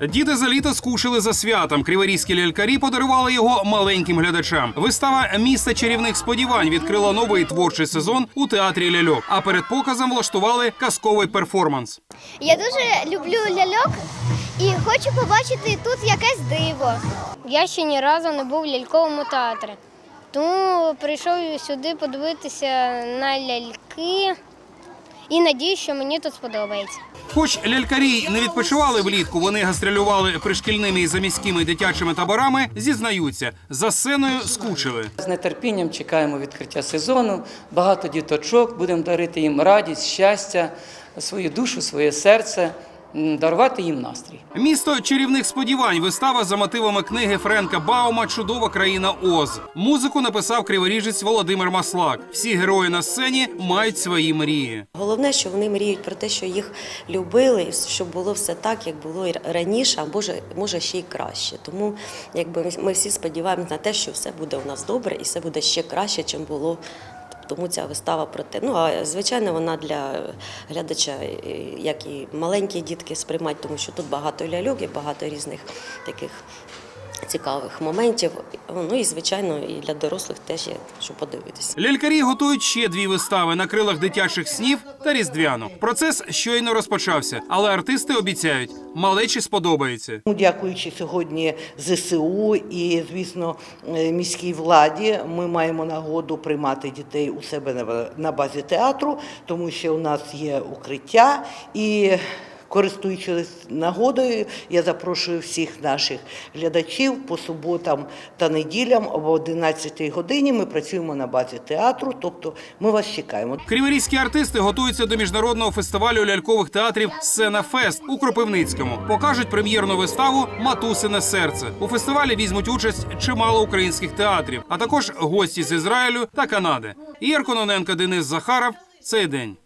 Діти за літо скушали за святом. Криворізькі лялькарі подарували його маленьким глядачам. Вистава Місце чарівних сподівань відкрила новий творчий сезон у театрі ляльок. А перед показом влаштували казковий перформанс. Я дуже люблю ляльок і хочу побачити тут якесь диво. Я ще ні разу не був в ляльковому театрі. Тому прийшов сюди подивитися на ляльки і надіюсь, що мені тут сподобається. Хоч лялькарі не відпочивали влітку, вони гастролювали пришкільними і заміськими дитячими таборами. Зізнаються, за сценою скучили. З нетерпінням чекаємо відкриття сезону. Багато діточок, будемо дарити їм радість, щастя, свою душу, своє серце, дарувати їм настрій. Місто чарівних сподівань. Вистава за мотивами книги Френка Баума Чудова країна Оз. Музику написав криворіжець Володимир Маслак. Всі герої на сцені мають свої мрії. Головне, що вони мріють про те, що їх любили, і щоб було все так, як було і раніше, а може, може ще й краще. Тому якби ми- ми всі сподіваємося на те, що все буде у нас добре і все буде ще краще, чим було. Тому ця вистава про те. Ну а звичайно, вона для глядача, е, як і маленькі дітки сприймають, тому що тут багато ляльок і багато різних таких цікавих моментів. Ну і звичайно, і для дорослих теж є що подивитися. Лялькарі готують ще дві вистави на крилах дитячих снів та різдвяну. Процес щойно розпочався, але артисти обіцяють, малечі сподобається. Ну, Дякуючи сьогодні ЗСУ і, звісно, е, міській владі, ми маємо нагоду приймати дітей у себе на- на базі театру, тому що у нас є укриття і. Користуючись нагодою, я запрошую всіх наших глядачів по суботам та неділям об 11 годині. Ми працюємо на базі театру, тобто ми вас чекаємо. Криворізькі артисти готуються до міжнародного фестивалю лялькових театрів Сцена Фест у Кропивницькому. Покажуть прем'єрну виставу Матусине серце. У фестивалі візьмуть участь чимало українських театрів, а також гості з Ізраїлю та Канади. Ігор Кононенко, Денис Захаров. Цей день.